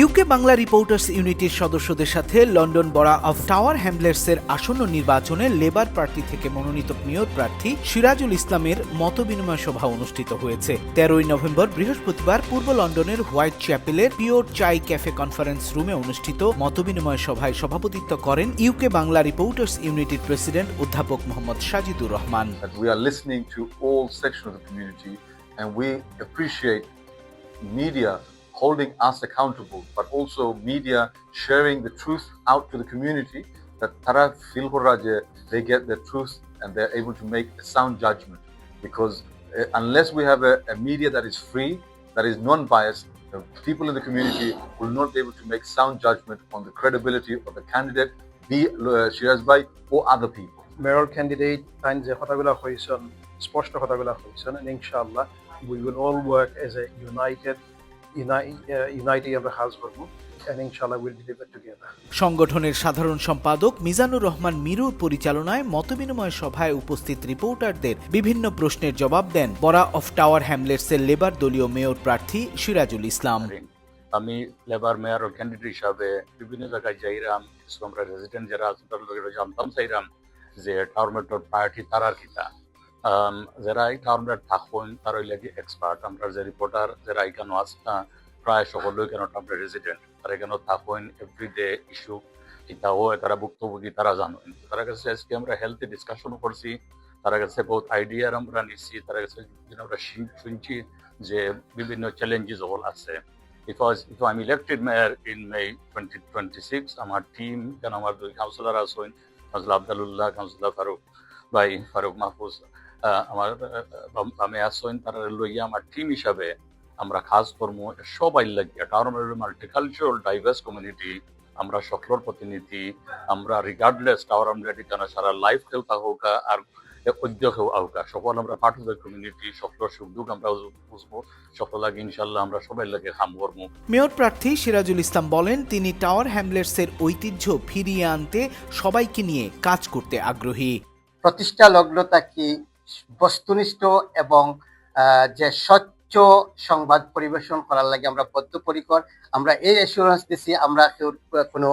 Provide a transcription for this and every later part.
UK Bangla reporters ইউনিটির সদস্যদের সাথে London বড়া অফ টাওয়ার হ্যামলেটসের আসন্ন নির্বাচনে লেবার পার্টি থেকে মনোনীত মেয়র প্রার্থী সিরাজুল ইসলামের মতবিনিময় সভা অনুষ্ঠিত হয়েছে। তেরোই নভেম্বর বৃহস্পতিবার পূর্ব লন্ডনের হোয়াইট চ্যাপেলের পিওর চাই ক্যাফে কনফারেন্স রুমে অনুষ্ঠিত মতবিনিময় সভায় সভাপতিত্ব করেন ইউকে বাংলা রিপোর্টার্স ইউনিটির প্রেসিডেন্ট অধ্যাপক Mohammad Sajidur Rahman. And we appreciate media holding us accountable, but also media sharing the truth out to the community that Tara feel যে they get the truth and they're able to make a sound judgment. Because uh, unless we have a, a media that is free, that is non-biased, the people in the community will not be able to make sound judgment on the credibility of the candidate, be uh, Shiraz Bhai or other people. Mayor candidate তাইন যে কথাগুলো হয়েছেন স্পষ্ট কথাগুলো হয়েছেন ইনশাআল্লাহ we will all work as a united united আমরা কাজ and inshallah we'll deliver together. সংগঠনের সাধারণ সম্পাদক মিজানুর রহমান মিরুর পরিচালনায় মতবিনিময় সভায় উপস্থিত রিপোর্টারদের বিভিন্ন প্রশ্নের জবাব দেন বরা অফ টাওয়ার হ্যামলেটসের লেবার দলীয় মেয়র প্রার্থী সিরাজুল ইসলাম আমি লেবার মেয়র ও ক্যান্ডিডেট হিসাবে বিভিন্ন জায়গায় যাইরাম কিছু আমরা রেজিডেন্ট যারা জানতাম চাইরাম যে টাউনমেটর প্রায়োরিটি তারার কিতা যারা টাউনমেট থাকুন তার লাগে এক্সপার্ট আমরা যে রিপোর্টার যারা এখানে আছে প্রায় সকলে কেন আমরা রেজিডেন্ট তারা এখানে থাকুন এভরিডে ইস্যু এটা হয় তারা ভুক্তভোগী তারা জানেন তারা কাছে আজকে আমরা হেলথে ডিসকাশনও করছি তারা কাছে বহুত আইডিয়ার আমরা নিচ্ছি তারা কাছে আমরা শুন- শুনছি যে বিভিন্ন চ্যালেঞ্জেস হল আছে because if I'm elected mayor in May 2026, আমার টিম কেন আমার দুই কাউন্সিলর আছেন কাউন্সিলর আবদালুল্লাহ কাউন্সিলর ফারুক ভাই ফারুক মাহফুজ আমার আমি আসেন তারা লইয়া আমার টিম হিসাবে আমরা কাজ করব সবাই লাগিয়া। কারণ মাল্টিকালচারাল ডাইভার্স কমিউনিটি আমরা সকলের প্রতিনিধি আমরা রিগার্ডলেস টাওয়ার আমরা ঠিকানা সারা লাইফ খেল থাকুক আর উদ্যোগ হোক সকল আমরা পার্ট অফ দ্য কমিউনিটি সকলের সুখ দুঃখ আমরা বুঝব সকল লাগে ইনশাল্লাহ আমরা সবাই লাগে হাম করব মেয়র প্রার্থী সিরাজুল ইসলাম বলেন তিনি টাওয়ার হ্যামলেটসের ঐতিহ্য ফিরিয়ে আনতে সবাইকে নিয়ে কাজ করতে আগ্রহী। প্রতিষ্ঠা লগ্নতা কি বস্তুনিষ্ঠ এবং যে স্বচ্ছ সংবাদ পরিবেশন করার লাগে আমরা বদ্ধপরিকর আমরা এই অ্যাসুরেন্স দিছি, আমরা কেউ, কোনো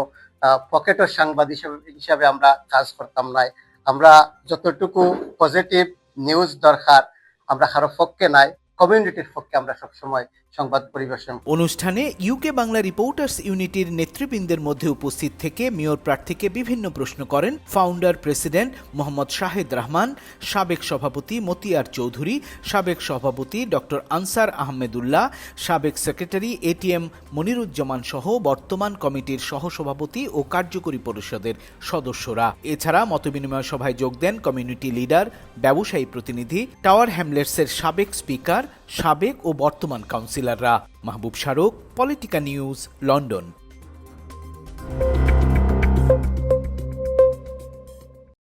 পকেটের সাংবাদ হিসাবে হিসাবে আমরা কাজ করতাম নাই। আমরা যতটুকু পজিটিভ নিউজ দরকার, আমরা কারও পক্ষে নাই। কমিউনিটির পক্ষে আমরা সবসময় সংবাদ পরিবেশন অনুষ্ঠানে ইউকে বাংলা রিপোর্টার্স ইউনিটির নেতৃবৃন্দের মধ্যে উপস্থিত থেকে মেয়র প্রার্থীকে বিভিন্ন প্রশ্ন করেন ফাউন্ডার প্রেসিডেন্ট মোহাম্মদ শাহেদ রহমান, সাবেক সভাপতি মতিয়ার চৌধুরী, সাবেক সভাপতি ডক্টর আনসার আহমেদুল্লাহ, সাবেক সেক্রেটারি এটিএম মনিরুজ্জামান সহ বর্তমান কমিটির সহসভাপতি ও কার্যকরী পরিষদের সদস্যরা। এছাড়া মতবিনিময় সভায় যোগ দেন কমিউনিটি লিডার, ব্যবসায়ী প্রতিনিধি, টাওয়ার হ্যামলেটসের সাবেক স্পিকার সাবেক ও বর্তমান কাউন্সিলররা Mahbub Sharuk Politica news London.